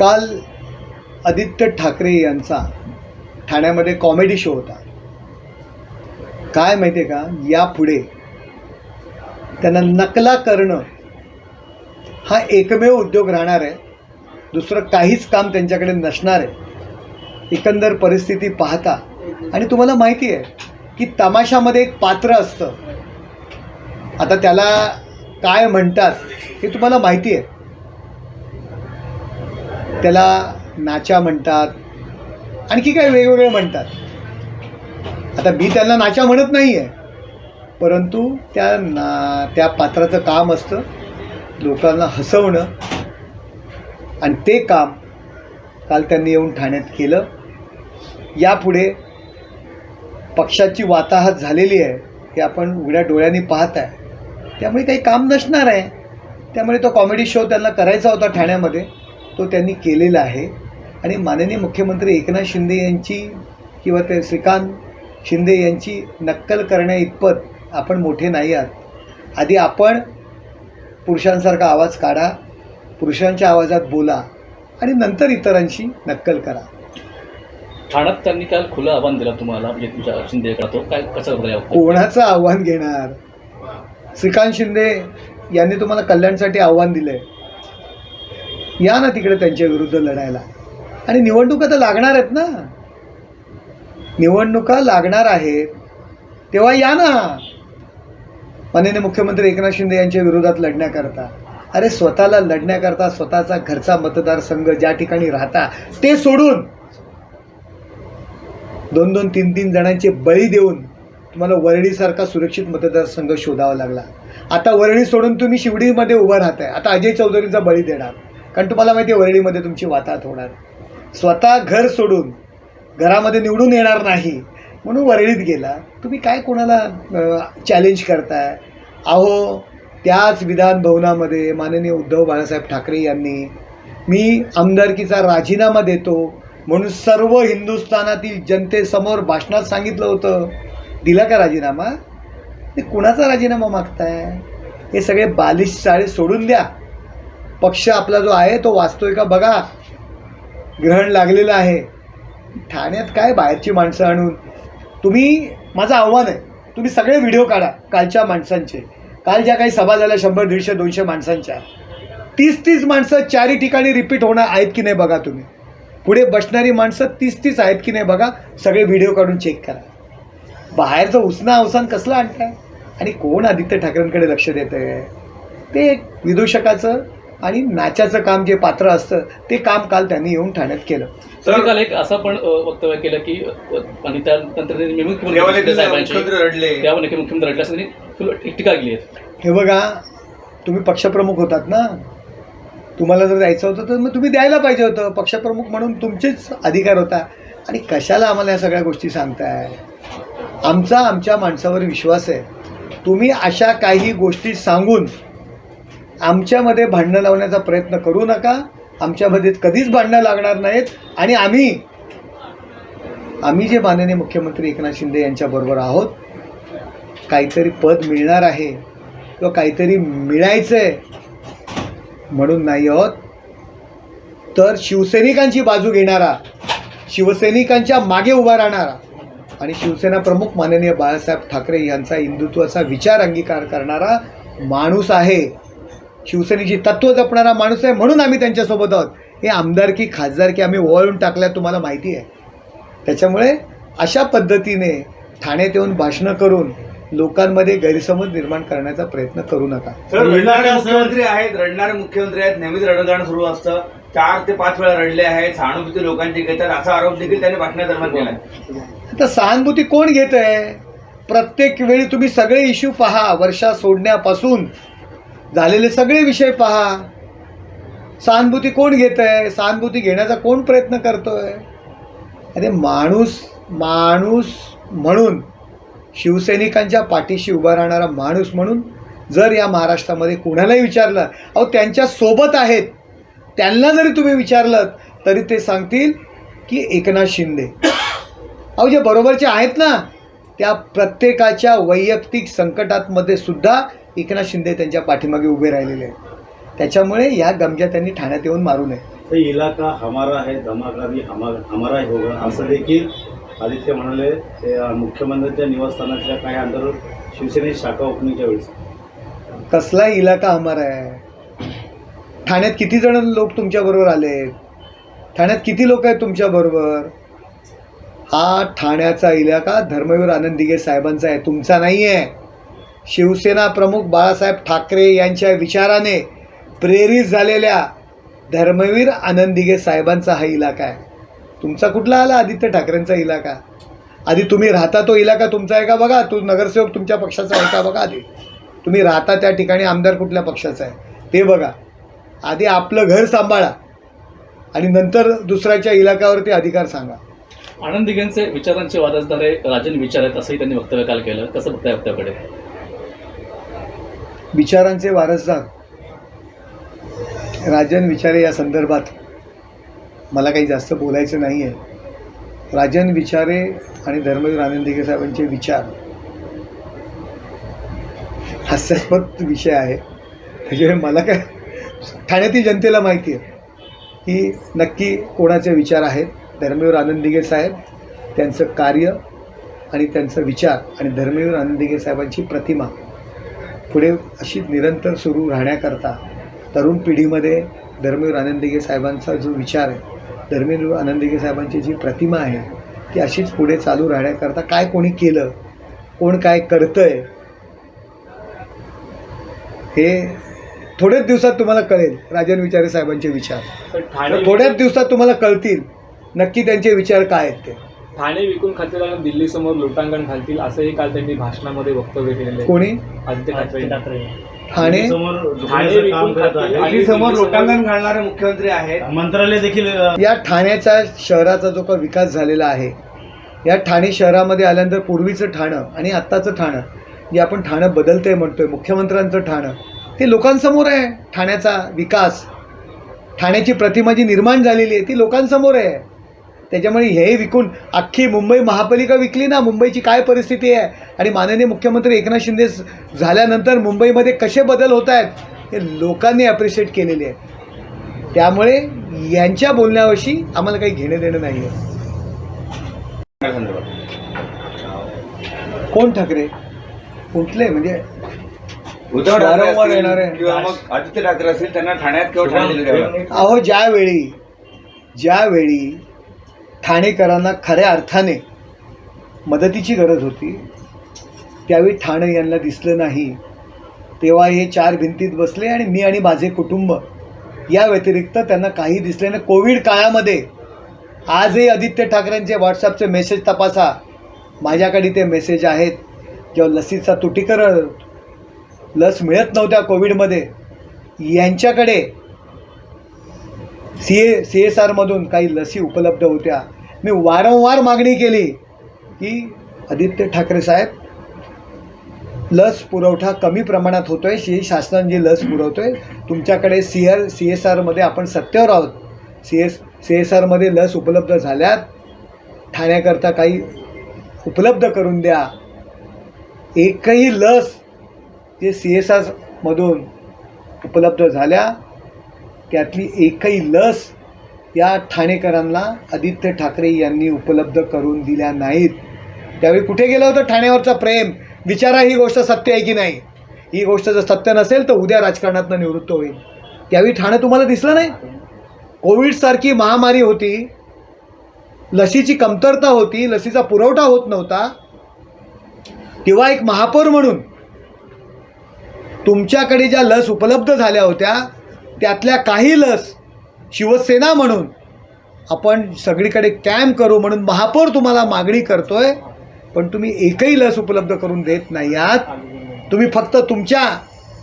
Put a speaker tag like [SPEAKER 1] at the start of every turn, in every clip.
[SPEAKER 1] काल आदित्य ठाकरे यांचा ठाण्यामध्ये कॉमेडी शो होता. काय माहिती आहे का? यापुढे त्यांना नकला करणं हा एकमेव उद्योग राहणार आहे. दुसरं काहीच काम त्यांच्याकडे नसणार आहे. एकंदर परिस्थिती पाहता. आणि तुम्हाला माहिती आहे की तमाशामध्ये एक पात्र असतं. आता त्याला काय म्हणतात हे तुम्हाला माहिती आहे त्याला नाचा म्हणतात. आणखी काही वेगवेगळे म्हणतात. आता मी त्यांना नाचा म्हणत नाही आहे परंतु त्या ना त्या पात्राचं काम असतं. लोकांना हसवणं. आणि ते काम काल त्यांनी येऊन ठाण्यात केलं. यापुढे पक्षाची वाताहत झालेली आहे. हे आपण उघड्या डोळ्यांनी पाहत आहे. त्यामुळे काही काम नसणार आहे. त्यामुळे तो कॉमेडी शो त्यांना करायचा होता ठाण्यामध्ये. तो त्यांनी केलेला आहे. आणि माननीय मुख्यमंत्री एकनाथ शिंदे यांची किंवा ते श्रीकांत शिंदे यांची नक्कल करण्या इतपत आपण मोठे नाही आहात. आधी आपण पुरुषांसारखा आवाज काढा पुरुषांच्या आवाजात बोला आणि नंतर इतरांशी नक्कल करा.
[SPEAKER 2] ठाण्यात त्यांनी काल खुलं आव्हान दिलं तुम्हाला? म्हणजे तुमच्या शिंदे तो काय कसं
[SPEAKER 1] कोणाचं आव्हान घेणार? श्रीकांत शिंदे यांनी तुम्हाला कल्याणसाठी आव्हान दिलं आहे या ना तिकडे त्यांच्या विरुद्ध लढायला. आणि निवडणुका तर लागणार आहेत ना. निवडणुका लागणार आहेत. तेव्हा या ना. माननीय मुख्यमंत्री एकनाथ शिंदे यांच्या विरोधात लढण्याकरता. अरे स्वतःला लढण्याकरता स्वतःचा घरचा मतदारसंघ ज्या ठिकाणी राहता ते सोडून दोन दोन तीन तीन जणांचे बळी देऊन तुम्हाला वरळीसारखा सुरक्षित मतदारसंघ शोधावा लागला. आता वरळी सोडून तुम्ही शिवडीमध्ये उभं राहताय. आता अजय चौधरीचा बळी देणार. कारण तुम्हाला माहिती आहे वरळीमध्ये तुमची वाताहत होणार. स्वतः घर सोडून घरामध्ये निवडून येणार नाही म्हणून वरळीत गेला. तुम्ही काय कोणाला चॅलेंज करताय? अहो त्याच विधान भवनामध्ये माननीय उद्धव बाळासाहेब ठाकरे यांनी मी आमदारकीचा राजीनामा देतो म्हणून सर्व हिंदुस्थानातील जनतेसमोर भाषणात सांगितलं होतं. दिला का राजीनामा? ते कुणाचा राजीनामा मागताय? हे सगळे बालिश चाळे सोडून द्या. पक्ष आपला जो आहे तो वाचतोय का बघा. ग्रहण लागलेलं आहे. ठाण्यात काय बाहेरची माणसं आणून? तुम्ही माझं आव्हान आहे. तुम्ही सगळे व्हिडिओ काढा कालच्या माणसांचे. काल ज्या काही सभा झाल्या शंभर दीडशे दोनशे माणसांच्या. तीस तीस माणसं चारही ठिकाणी रिपीट होणं आहेत की नाही बघा तुम्ही. पुढे बसणारी माणसं तीस तीस आहेत की नाही बघा सगळे व्हिडिओ काढून चेक करा. बाहेरचं उसना अवसान कसलं आणताय? आणि कोण आदित्य ठाकरेंकडे लक्ष देत आहे ते एक विदूषकाचं आणि नाचाचं काम जे पात्र असतं ते काम काल त्यांनी येऊन ठाण्यात केलं.
[SPEAKER 2] तुम्ही काल एक असं पण वक्तव्य केलं की आणि त्यानंतर त्यांनी मुख्यमंत्री
[SPEAKER 3] रडले?
[SPEAKER 2] असं टीका केली
[SPEAKER 1] हे बघा तुम्ही पक्षप्रमुख होतात ना? तुम्हाला जर द्यायचं होतं तर मग तुम्ही द्यायला पाहिजे होतं. पक्षप्रमुख म्हणून तुमचेच अधिकार होता. आणि कशाला आम्हाला या सगळ्या गोष्टी सांगताय? आमचा आमच्या माणसावर विश्वास आहे. तुम्ही अशा काही गोष्टी सांगून आमच्यामध्ये भांडणं लावण्याचा प्रयत्न करू नका. आमच्यामध्ये कधीच भांडणं लागणार नाहीत. आणि आम्ही आम्ही जे माननीय मुख्यमंत्री एकनाथ शिंदे यांच्याबरोबर आहोत काहीतरी पद मिळणार आहे. किंवा काहीतरी मिळायचं आहे म्हणून नाही आहोत. तर शिवसैनिकांची बाजू घेणारा शिवसैनिकांच्या मागे उभा राहणारा आणि शिवसेना प्रमुख माननीय बाळासाहेब ठाकरे यांचा हिंदुत्वाचा विचार अंगीकार करणारा माणूस आहे. शिवसेनेची तत्त्व जपणारा माणूस आहे म्हणून आम्ही त्यांच्यासोबत आहोत. हे आमदारकी खासदारकी आम्ही ओवाळून टाकल्या तुम्हाला माहिती आहे. त्याच्यामुळे अशा पद्धतीने ठाण्यात येऊन भाषणं करून लोकांमध्ये गैरसमज निर्माण करण्याचा प्रयत्न करू नका.
[SPEAKER 3] सर रडणारे मुख्यमंत्री आहेत रडणारे मुख्यमंत्री आहेत नेहमीच रडगाणं सुरू असतं. चार ते पाच वेळा रडले आहेत सहानुभूती लोकांची घेतात असा आरोप देखील त्यांनी भाषणादरम्यान केला
[SPEAKER 1] आता सहानुभूती कोण घेत आहे प्रत्येक वेळी तुम्ही सगळे इश्यू पहा वर्षा सोडण्यापासून झालेले सगळे विषय पहा. सहानुभूती कोण घेत आहे सहानुभूती घेण्याचा कोण प्रयत्न करतो आहे अरे माणूस माणूस म्हणून शिवसैनिकांच्या पाठीशी उभा राहणारा माणूस म्हणून जर या महाराष्ट्रामध्ये कोणालाही विचारलं अहो त्यांच्यासोबत आहेत. त्यांना जरी तुम्ही विचारलं तरी ते सांगतील की एकनाथ शिंदे. अहो जे बरोबरचे आहेत ना त्या प्रत्येकाच्या वैयक्तिक संकटातमध्ये सुद्धा एकनाथ शिंदे त्यांच्या पाठीमागे उभे राहिलेले आहेत. त्याच्यामुळे या गमजा त्यांनी ठाण्यात येऊन मारू नये.
[SPEAKER 4] इलाका हमारा है धमाका भी हमा हमारा ही होगा. असं देखील आदित्य म्हणाले. ते अ, मुख्यमंत्र्यांच्या निवासस्थानाच्या काही अंतर शिवसेनेची शाखा ओपनिंगच्या वेळेस.
[SPEAKER 1] कसला इलाका हमारा आहे ठाण्यात किती जण लोक तुमच्याबरोबर आले? ठाण्यात किती लोक आहेत तुमच्याबरोबर हा ठाण्याचा इलाका धर्मवीर आनंद दिघे साहेबांचा आहे. तुमचा नाही आहे शिवसेना प्रमुख बाळासाहेब ठाकरे यांच्या विचाराने प्रेरित झालेल्या धर्मवीर आनंदिगे साहेबांचा हा इलाका आहे. तुमचा कुठला आला? आदित्य ठाकरेंचा इलाका. आधी तुम्ही राहता तो इलाका तुमचा आहे का? बघा तो नगरसेवक तुमच्या पक्षाचा आहे का? बघा आधी. तुम्ही राहता त्या ठिकाणी आमदार कुठल्या पक्षाचा आहे? ते बघा. आधी आपलं घर सांभाळा. आणि नंतर दुसऱ्याच्या इलाक्यावरती अधिकार सांगा.
[SPEAKER 2] आनंद दिघेंचे विचारांचे वारसदार राजन विचार आहेत असंही त्यांनी वक्तव्य काल केलं. कसं बघताय वक्तव्याकडे?
[SPEAKER 1] विचारांचे वारसदार राजन विचारे या संदर्भात मला काही जास्त बोलायचं नाही आहे राजन विचारे आणि धर्मवीर आनंदिके साहेबांचे विचार हास्यास्पद विषय आहे. म्हणजे मला काय ठाण्यातील जनतेला माहिती आहे की नक्की कोणाचे विचार आहेत. धर्मवीर आनंदिगे साहेब त्यांचं कार्य आणि त्यांचा विचार आणि धर्मवीर आनंदिगे साहेबांची प्रतिमा पुढे अशी निरंतर सुरू राहण्याकरता तरुण पिढीमध्ये धर्मवीर आनंदिगे साहेबांचा जो विचार आहे धर्मवीर आनंदिगे साहेबांची जी प्रतिमा आहे ती अशीच पुढे चालू राहण्याकरता काय कोणी केलं कोण काय करतंय हे थोड्याच दिवसात तुम्हाला कळेल राजन विचारे साहेबांचे विचार. थोड्याच दिवसात तुम्हाला कळतील नक्की त्यांचे विचार काय आहेत ते.
[SPEAKER 5] ठाणे विकून खातेदारांना दिल्लीसमोर लोटांगण घालतील असंही काल त्यांनी भाषणामध्ये वक्तव्य केलेलं आहे.
[SPEAKER 1] कोणी?
[SPEAKER 5] आदित्य ठाकरे
[SPEAKER 1] ठाणे?
[SPEAKER 4] समोर
[SPEAKER 5] ठाणे विकून
[SPEAKER 4] करत
[SPEAKER 5] खातील
[SPEAKER 4] आहे.
[SPEAKER 3] आणि समोर लोटांगण घालणारे मुख्यमंत्री आहेत.
[SPEAKER 4] मंत्रालय देखील
[SPEAKER 1] या ठाण्याच्या शहराचा जो काही विकास झालेला आहे या ठाणे शहरामध्ये आल्यानंतर पूर्वीचं ठाणं आणि आत्ताचं ठाणं जे आपण ठाणं बदलतंय म्हणतोय मुख्यमंत्र्यांचं ठाणं ते लोकांसमोर आहे. ठाण्याचा विकास ठाण्याची प्रतिमा जी निर्माण झालेली आहे ती लोकांसमोर आहे. त्याच्यामुळे हे विकून अख्खी मुंबई महापालिका विकली ना मुंबईची काय परिस्थिती आहे? आणि माननीय मुख्यमंत्री एकनाथ शिंदे झाल्यानंतर मुंबईमध्ये कसे बदल होत आहेत हे लोकांनी ॲप्रिशिएट केलेले आहे त्यामुळे यांच्या बोलण्याविषयी आम्हाला काही घेणं देणं नाही आहे कोण ठाकरे? कुठले? म्हणजे
[SPEAKER 3] उद्धव ठाकरे
[SPEAKER 1] येणारे.
[SPEAKER 3] किंवा मग आदित्य ठाकरे असतील त्यांना ठाण्यात किंवा ठाणे जिल्ह्यात
[SPEAKER 1] अहो ज्यावेळी ज्यावेळी ठाणेकरांना खऱ्या अर्थाने मदतीची गरज होती. त्यावेळी ठाणे यांना दिसलं नाही. तेव्हा हे चार भिंतीत बसले आणि मी आणि माझे कुटुंब या व्यतिरिक्त त्यांना काही दिसले नाही. कोविड काळामध्ये आजही आदित्य ठाकरेंचे व्हॉट्सअपचे मेसेज तपासा. माझ्याकडे ते मेसेज आहेत. जेव्हा लसीचा तुटीकरण लस मिळत नव्हत्या कोविडमध्ये. यांच्याकडे सी ए सी एस आरमधून काही लसी उपलब्ध होत्या. मी वारंवार मागणी केली की आदित्य ठाकरे साहेब लस पुरवठा कमी प्रमाणात होतो आहे शी शासनाने जी लस पुरवतो आहे तुमच्याकडे सी आर सी एस आरमध्ये आपण सत्तेवर आहोत. सी एस सी एस आरमध्ये लस उपलब्ध झाल्यात ठाण्याकरता काही उपलब्ध करून द्या. एकही लस जे सी एस आरमधून उपलब्ध झाल्या त्यातली एकही लस या ठाणेकरांना आदित्य ठाकरे यांनी उपलब्ध करून दिल्या नाहीत. त्यावेळी कुठे गेलं होतं ठाण्यावरचं प्रेम? विचारा ही गोष्ट सत्य आहे की नाही? ही गोष्ट जर सत्य नसेल तर उद्या राजकारणातनं निवृत्त होईल. त्यावेळी ठाणं तुम्हाला दिसलं नाही? कोविडसारखी महामारी होती. लसीची कमतरता होती लसीचा पुरवठा होत नव्हता. तेव्हा एक महापौर म्हणून तुमच्याकडे ज्या लस उपलब्ध झाल्या होत्या त्यातल्या काही लस शिवसेना म्हणून आपण सगळीकडे कॅम्प करू म्हणून महापौर तुम्हाला मागणी करतो आहे पण तुम्ही एकही लस उपलब्ध करून देत नाही आहात. तुम्ही फक्त तुमच्या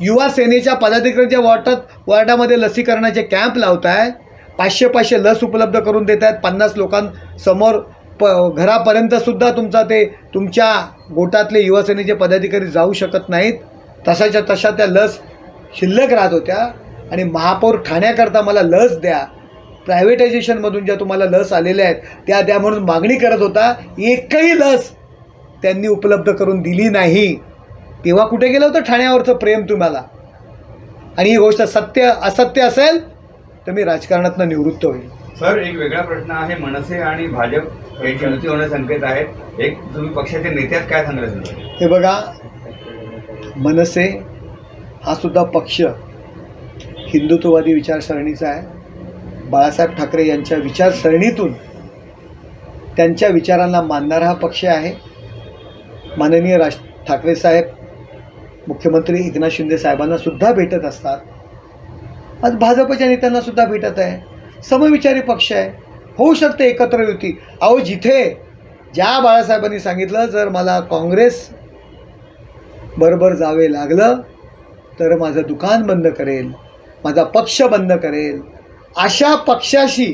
[SPEAKER 1] युवा सेनेच्या पदाधिकाऱ्यांच्या वॉर्डात वॉर्डामध्ये लसीकरणाचे कॅम्प लावताय. पाचशे पाचशे लस उपलब्ध करून देत आहेत पन्नास लोकांसमोर प घरापर्यंतसुद्धा तुमचा ते तुमच्या गोटातले युवासेनेचे पदाधिकारी जाऊ शकत नाहीत. तशाच्या तशा त्या लस शिल्लक राहत होत्या. आणि महापौर ठाण्याकरता मला लस द्या. प्रायव्हेटायझेशनमधून ज्या तुम्हाला लस आलेल्या आहेत त्या द्या म्हणून मागणी करत होता. एकही लस त्यांनी उपलब्ध करून दिली नाही. तेव्हा कुठे गेलं होतं ठाण्यावरचं प्रेम तुम्हाला? आणि ही गोष्ट सत्य असत्य असेल तर मी राजकारणातनं निवृत्त होईल.
[SPEAKER 3] सर एक वेगळा प्रश्न आहे. मनसे आणि भाजप याची युती होण्याचे संकेत आहेत. एक तुम्ही पक्षाचे नेत्यात काय याच्याबद्दल?
[SPEAKER 1] हे बघा मनसे हा सुद्धा पक्ष हिंदुत्ववादी विचारसरणीचा आहे. बाळासाहेब ठाकरे यांच्या विचारसरणीतून त्यांच्या विचारांना मानणारा हा पक्ष आहे. माननीय राज ठाकरे साहेब मुख्यमंत्री एकनाथ शिंदे साहेबांना सुद्धा भेटत असतात. आज भाजपच्या नेत्यांना सुद्धा भेटत आहे. समविचारी पक्ष आहे. होऊ शकते एकत्र युती. अहो जिथे ज्या बाळासाहेबांनी सांगितलं जर मला काँग्रेस बरोबर जावे लागलं तर माझं दुकान बंद करेल. माझा पक्ष बंद करेल. अशा पक्षाशी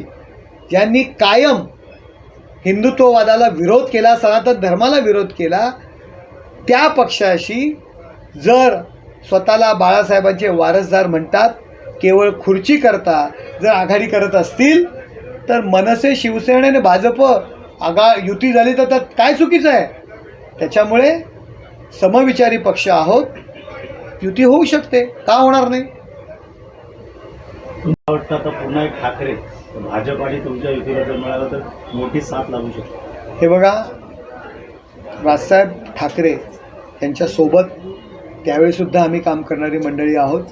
[SPEAKER 1] ज्यांनी कायम हिंदुत्ववादाला विरोध केला सनातन धर्माला विरोध केला त्या पक्षाशी जर स्वतःला बाळासाहेबांचे वारसदार म्हणतात केवळ खुर्ची करता जर आघाडी करत असतील तर मनसे शिवसेना आणि भाजप आगा युती झाली तर त्यात काय चुकीचं आहे? त्याच्यामुळे समविचारी पक्ष आहोत. युती होऊ शकते. का होणार नाही?
[SPEAKER 4] मला वाटतं आता पुन्हा एक ठाकरे भाजप आणि तुमच्या युतीला जर मिळालं तर मोठी साथ लागू शकते.
[SPEAKER 1] हे बघा राजसाहेब ठाकरे यांच्यासोबत त्यावेळीसुद्धा आम्ही काम करणारी मंडळी आहोत.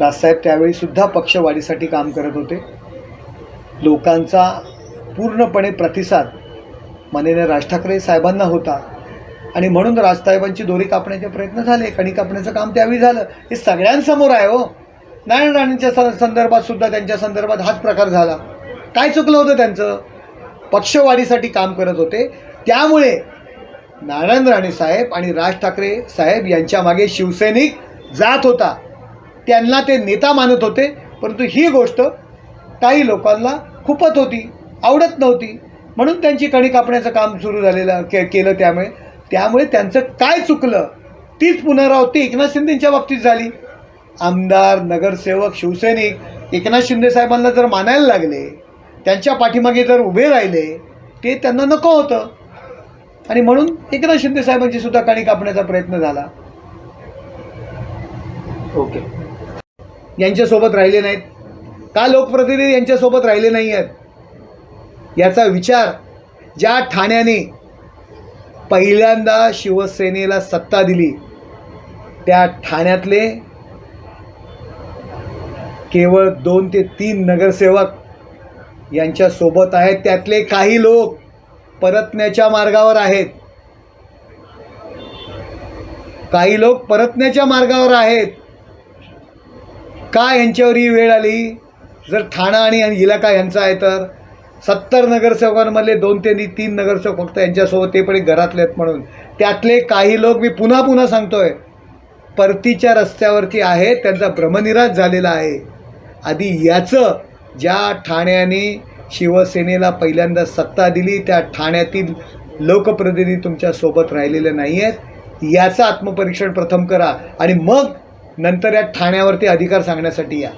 [SPEAKER 1] राजसाहेब त्यावेळीसुद्धा पक्षवाढीसाठी काम करत होते. लोकांचा पूर्णपणे प्रतिसाद माननीय राज ठाकरे साहेबांना होता. आणि म्हणून राजसाहेबांची दोरी कापण्याचे प्रयत्न झाले कणी कापण्याचं काम त्यावेळी झालं. हे सगळ्यांसमोर आहे हो. नारायण राणेंच्या स संदर्भात सुद्धा त्यांच्या संदर्भात हाच प्रकार झाला. काय चुकलं होतं त्यांचं? पक्षवाढीसाठी काम करत होते. त्यामुळे नारायण राणे साहेब आणि राज ठाकरे साहेब यांच्या मागे शिवसैनिक जात होता. त्यांना ते नेता मानत होते परंतु ही गोष्ट काही लोकांना खूपच होती आवडत नव्हती. म्हणून त्यांची कणी कापण्याचं काम सुरू झालेलं के केलं त्यामुळे. त्यामुळे त्यांचं काय चुकलं? तीच पुनरावृत्ती एकनाथ शिंदेच्या बाबतीत झाली. आमदार नगरसेवक शिवसैनिक एकनाथ शिंदे साहेबांना जर मानायला लागले त्यांच्या पाठीमागे जर उभे राहिले ते त्यांना नको होतं. आणि म्हणून एकनाथ शिंदे साहेबांची सुद्धा कणी कापण्याचा प्रयत्न झाला.
[SPEAKER 5] ओके.
[SPEAKER 1] यांच्यासोबत राहिले नाहीत. का लोकप्रतिनिधी यांच्यासोबत राहिले नाही आहेत याचा विचार ज्या ठाण्याने पहिल्यांदा शिवसेनेला सत्ता दिली त्या ठाण्यातले केवळ दोन ते तीन नगरसेवक यांच्यासोबत आहेत. त्यातले काही लोक परतण्याच्या मार्गावर आहेत. काही लोक परतण्याच्या मार्गावर आहेत. का यांच्यावर ही वेळ आली? जर ठाणा आणि इलाका यांचा आहे तर? सत्तर नगरसेवकांमधले दोन ते तीन नगरसेवक फक्त यांच्यासोबत ते पण घरातले आहेत म्हणून. त्यातले काही लोक मी पुन्हा पुन्हा सांगतोय. परतीच्या रस्त्यावरती आहेत त्यांचा भ्रमनिराश झालेला आहे. आधी याचं ज्या ठाण्याने शिवसेनेला पहिल्यांदा सत्ता दिली त्या ठाण्यातील लोकप्रतिनिधी तुमच्यासोबत राहिलेले नाही आहेत. याचं आत्मपरीक्षण प्रथम करा आणि मग नंतर या ठाण्यावरती अधिकार सांगण्यासाठी या.